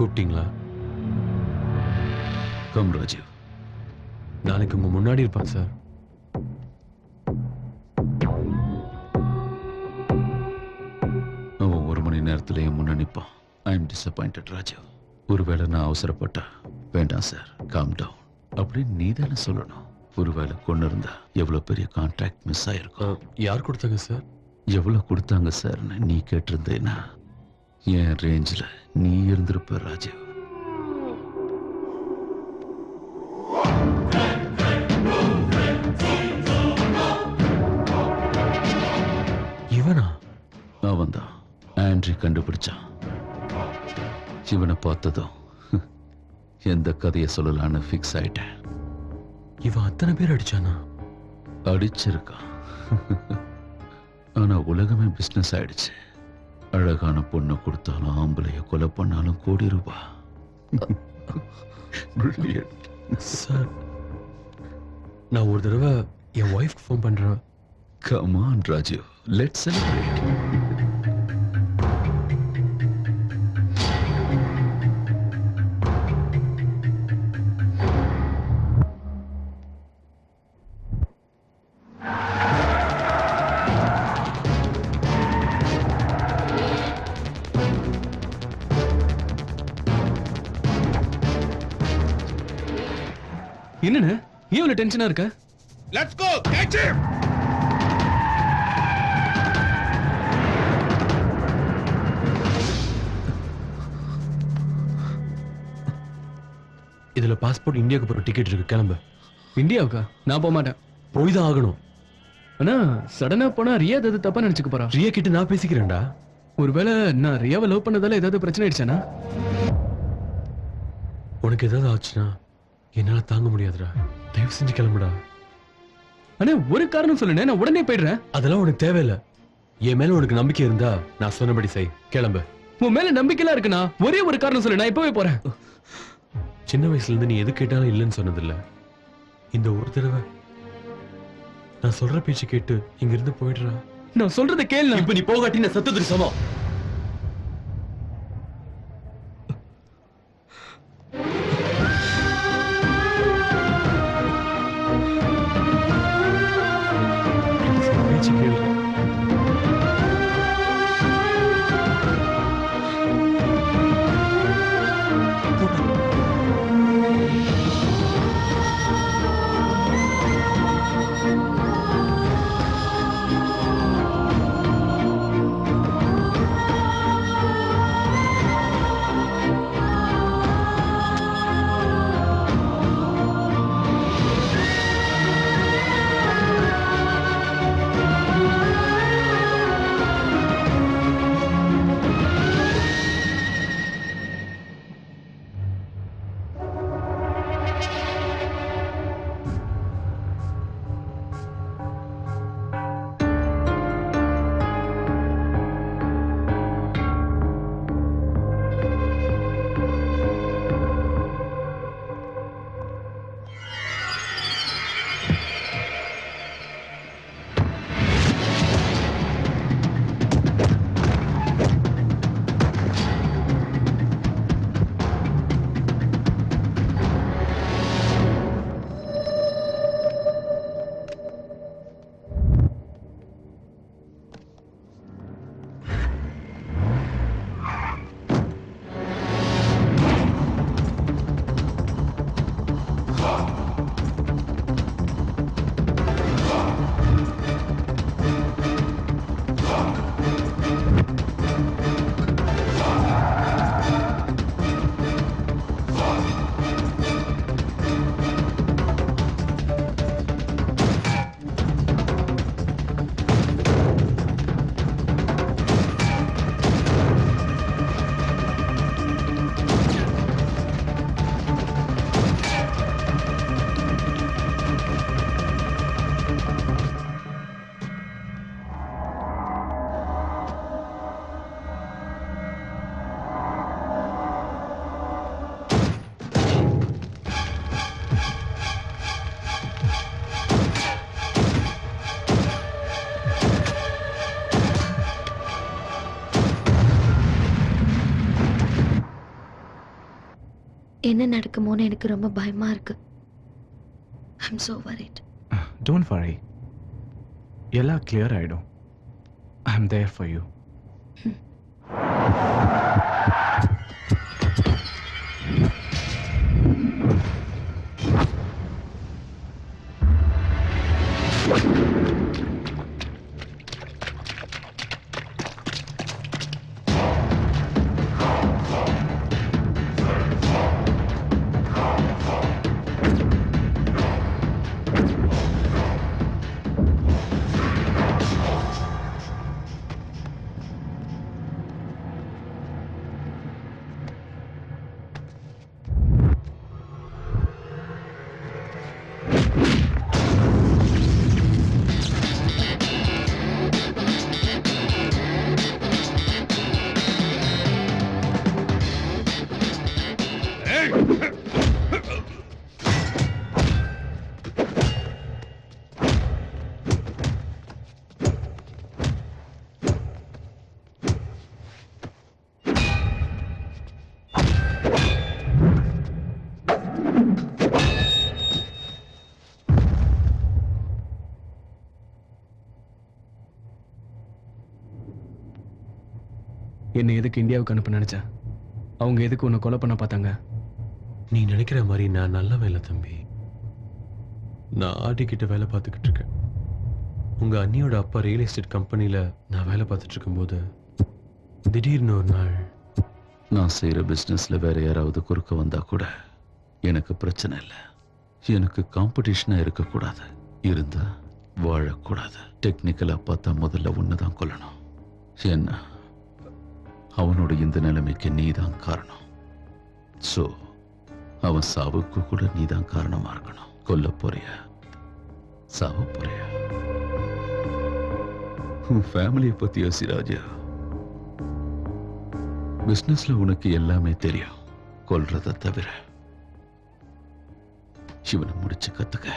கூப்பிட்டீங்களா? கம் ராஜீவ். நாளைக்கு உங்க முன்னாடி இருப்பான் சார். அவன் ஒரு மணி நேரத்திலேயே முன்ன நிற்பான் ஐ எம் டிசப்பாயிண்டட் ராஜீவ். ஒருவேளை நான் அவசரப்பட்டா? வேண்டாம் சார். காம் டவுன் அப்படின்னு நீ தானே சொல்லணும். ஒருவேளை கொண்டு இருந்தா எவ்வளவு பெரிய கான்ட்ராக்ட் மிஸ் ஆயிருக்கும். யார் கொடுத்தாங்க சார்? எவ்வளவு கொடுத்தாங்க சார்னு நீ கேட்டிருந்தேன்னா என் ரேஞ்சில் நீ இருந்திருப்ப ராஜீவ். இவனா? அவன்தான். ஆண்ட்ரி கண்டுபிடிச்சான். இவனை பார்த்ததும் எந்த கதையை சொல்லலான்னு ஃபிக்ஸ் ஆயிட்டேன். இவன் அத்தனை பேர் அடிச்சானா? அடிச்சிருக்கான். ஆனா உலகமே பிசினஸ் ஆயிடுச்சு. அழகான பொண்ணை கொடுத்தாலும் ஆம்பளைய கொலை பண்ணாலும் கோடி ரூபாய் Brilliant. சார் நான் ஒரு தடவை என் ஒய்ஃப்க்கு ஃபோன் பண்றேன் Come on, Raju. Let's என்னன்னு ஏன் இவ்வளவு டென்ஷனா இருக்க? Let's go! Catch him! இதுல பாஸ்போர்ட் இந்தியாவுக்கு போற டிக்கெட் இருக்கு கிளம்பு. இந்தியாவுக்கா? நான் போக மாட்டேன். போய் தான் ஆகணும். ஆனா சடனா போனா ரியா அது தப்பா நினைச்சுக்க போறா? ரியா கிட்ட நான் பேசிக்கிறேன்டா. ஒருவேளை நான் ரியாவை லவ் பண்ணதால ஏதாவது பிரச்சனை ஆயிடுச்சானா உனக்கு ஏதாவது ஆச்சுன்னா என்னால தாங்க முடியாதுடா. தயவு செஞ்சு கிளம்புடா. ஆனா ஒரு காரணம் சொல்லுனே நான் உடனே போயிடுறேன். அதெல்லாம் உனக்கு தேவையில்ல. என் மேல உனக்கு நம்பிக்கை இருந்தா நான் சொன்னபடி செய். கிளம்பு. உன் மேல நம்பிக்கைலாம் இருக்குண்ணா. ஒரே ஒரு காரணம் சொல்லு நான் இப்பவே போறேன். சின்ன வயசுல இருந்து நீ எது கேட்டாலும் இல்லைன்னு சொன்னதில்ல. இந்த ஒரு தடவை நான் சொல்ற பேச்சு கேட்டு இங்க இருந்து போயிடுறா. நான் சொல்றத கேளு இப்ப நீ போகாட்டி நான் சத்தத்துக்கு சமம். என்ன நடக்குமோன்னு எனக்கு ரொம்ப பயமா இருக்கு. I'm so worried. Don't worry எல்லாம் கிளியர் ஆயிடும். I am there for you என்னை எதுக்கு இந்தியாவுக்கு அனுப்ப நினைச்சேன் அவங்க எதுக்கு உன்னை கொலை பண்ண பார்த்தாங்க? நீ நினைக்கிற மாதிரி நான் நல்ல வேலை தம்பி. நான் ஆடிக்கிட்ட வேலை பார்த்துக்கிட்டு இருக்கேன். உங்க அண்ணியோட அப்பா ரியல் எஸ்டேட் கம்பெனியில நான் வேலை பார்த்துட்டு இருக்கும்போது திடீர்னு ஒரு நாள் நான் செய்யற பிசினஸ்ல வேற யாராவது குறுக்க வந்தால் கூட எனக்கு பிரச்சனை இல்லை. எனக்கு காம்படிஷனா இருக்கக்கூடாது. இருந்தால் வாழக்கூடாது. டெக்னிக்கலாக பார்த்தா முதல்ல ஒண்ணுதான் கொல்லணும். என்ன அவனோட இந்த நிலைமைக்கு நீதான் காரணம். சோ அவன் சாவுக்கு கூட நீதான் காரணமா இருக்கணும். கொல்ல போறிய? சாவ போறியா? உன் ஃபேமிலியை பத்தி யோசி ராஜா. பிசினஸ்ல உனக்கு எல்லாமே தெரியும். கொல்றத தவிர. இவனை முடிச்சு கத்துக்க.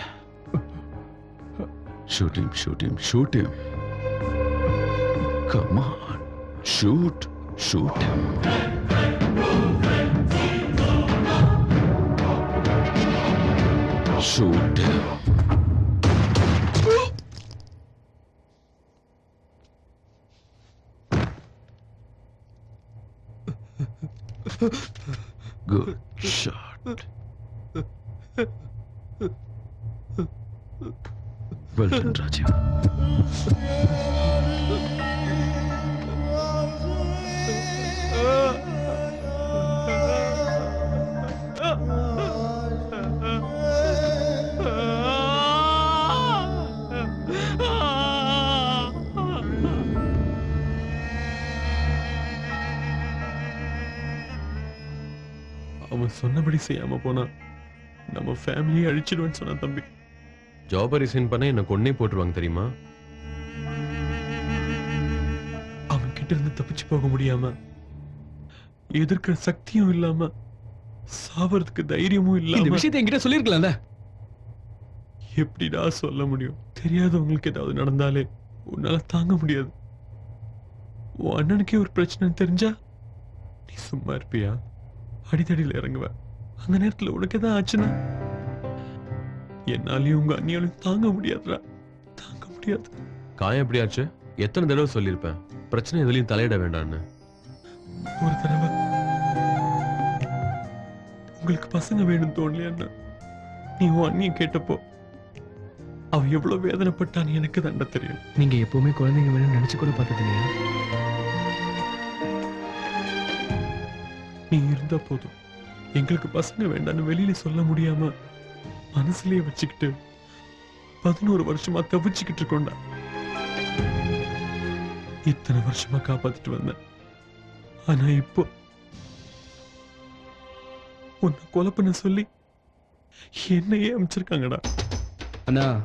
Shooting shooting shooting come on shoot shoot. Shoot. Good shot. Well done, Raja. அவன் சொன்னபடி செய்யாம போனா நம்ம ஃபேமிலியை அழிச்சிடுவேன்னு சொன்னான் தம்பி. ஜாபை ரிசைன் பண்ண என்ன கொன்னே போட்டுருவாங்க தெரியுமா? அவன் கிட்ட இருந்து தப்பிச்சு போக முடியாம எதிர்க்கிற சக்தியும் இல்லாம சாவறதுக்கு தைரியமும் இந்த இல்லாம விஷயத்தை என்கிட்ட சொல்லியிருக்கலாம்ல? எப்படிடா சொல்ல முடியும்? தெரியாதவங்களுக்கு ஏதாவது நடந்தாலே உன்னால தாங்க முடியாது. உன் அண்ணனுக்கே ஒரு பிரச்சனை தெரிஞ்சா நீ சும்மா இருப்பியா? அடித்தடியில இறங்குவ. அந்த நேரத்துல உனக்கு எதாவது ஆச்சுன்னா என்னாலையும் உங்க அண்ணியாலையும் தாங்க முடியாதுடா. தாங்க முடியாது. காயம் எப்படி ஆச்சு எத்தனை தடவை சொல்லியிருப்பேன்? பிரச்சனை எதுலயும் தலையிட வேண்டாம்னு. ஒரு தடவை உங்களுக்கு பசங்க வேணும் தோணலையா நீ உன் அண்ணியை கேட்டப்போ அவ எவ்வளவு வேதனைப்பட்டான்னு எனக்கு தண்ட தெரியும். நீங்க எப்பவுமே குழந்தைங்க வேணும்னு நினைச்சு கூட பார்த்தது இல்லையா நீ இருந்தா போதும். எங்களுக்கு பசங்க வேண்டாம்னு வெளியில சொல்ல முடியாம மனசுலயே வச்சுக்கிட்டு பதினோரு வருஷமா தவிச்சுக்கிட்டு இருக்கோண்டா இத்தனை வருஷமா காப்பாத்திட்டு வந்தேன். ஆனா இப்போ உன்னை கொலை பண்ண சொல்லி என்னையே அமைச்சிருக்காங்கடா. அண்ணா.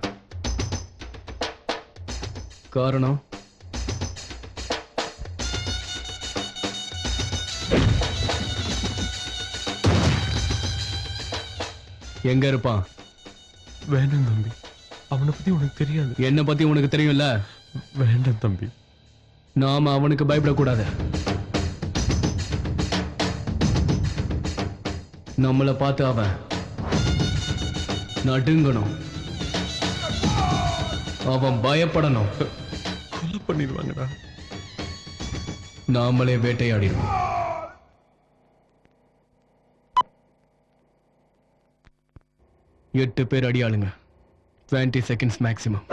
காரணம்? எங்க இருப்பான்? வேண்டாம் தம்பி. அவனை பத்தி உனக்கு தெரியாது. என்னை பத்தி உனக்கு தெரியும்ல? வேண்டாம் தம்பி. நாம அவனுக்கு பயப்படக்கூடாது. நம்மளை பார்த்து அவன் நடுங்கணும். அவன் பயப்படணும். கொலை பண்ணிடுவாங்கடா. நாமளே வேட்டையாடிடுவோம். எட்டு பேர் அடியாளுங்க twenty seconds maximum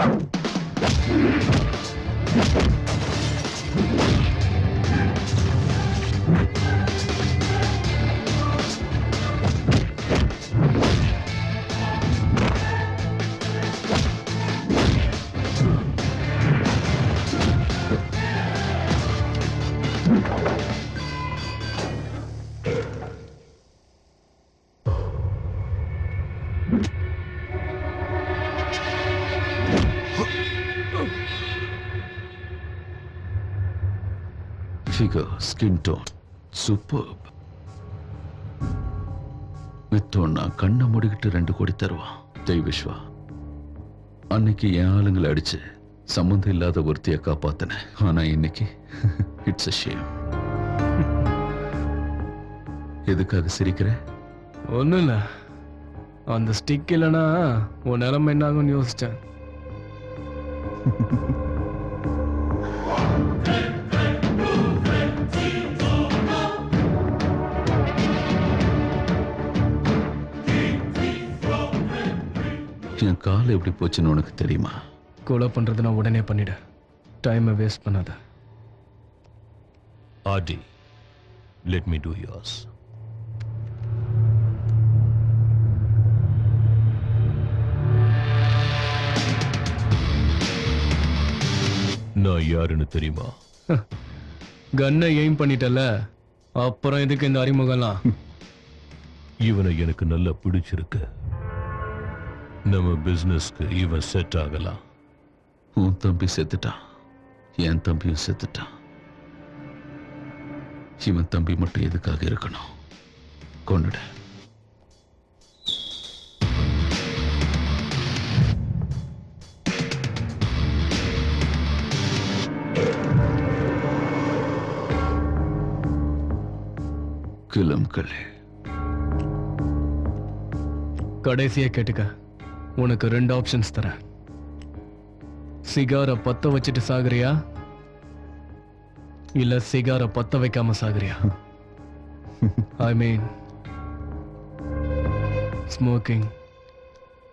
figure skin tone super வித்தோன்னா கண்ணை மூடிக்கிட்டு ரெண்டு கோடி தருவான் ஜெய் விஸ்வா அன்னைக்கு என் ஆளுங்களை அடிச்சு சம்மந்தம் இல்லாத ஒருத்தியை காப்பாத்தினேன். ஆனா இன்னைக்கு இட்ஸ் அ ஷேம் எதுக்காக சிரிக்கிற? ஒன்றும் இல்லை அந்த ஸ்டிக் இல்லைன்னா உன் நிலைமை என்ன ஆகும்னு என் கால் எப்படி போச்சுன்னு உனக்கு தெரியுமா? கொலை பண்ணுறதுனா உடனே பண்ணிடு. டைமை வேஸ்ட் பண்ணாத. Adi, let me do yours. நான் யாருன்னு தெரியுமா? கன்னை எய்ம் பண்ணிட்டல அப்புறம் எதுக்கு இந்த அறிமுகம்லாம்? இவனை எனக்கு நல்லா பிடிச்சிருக்கு. நம்ம பிசினஸ்க்கு இவன் செட் ஆகலாம் உன் தம்பி செத்துட்டான் என் தம்பியும் செத்துட்டான் இவன் தம்பி மட்டும் எதுக்காக இருக்கணும்? கொன்னுட கிளம்களே கடைசியா கேட்டுக்க. உனக்கு ரெண்டு ஆப்ஷன்ஸ் தரேன். சிகார பத்த வச்சுட்டு சாகுறியா? இல்ல சிகார பத்த வைக்காம சாகுறியா? I mean smoking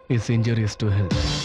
is injurious to health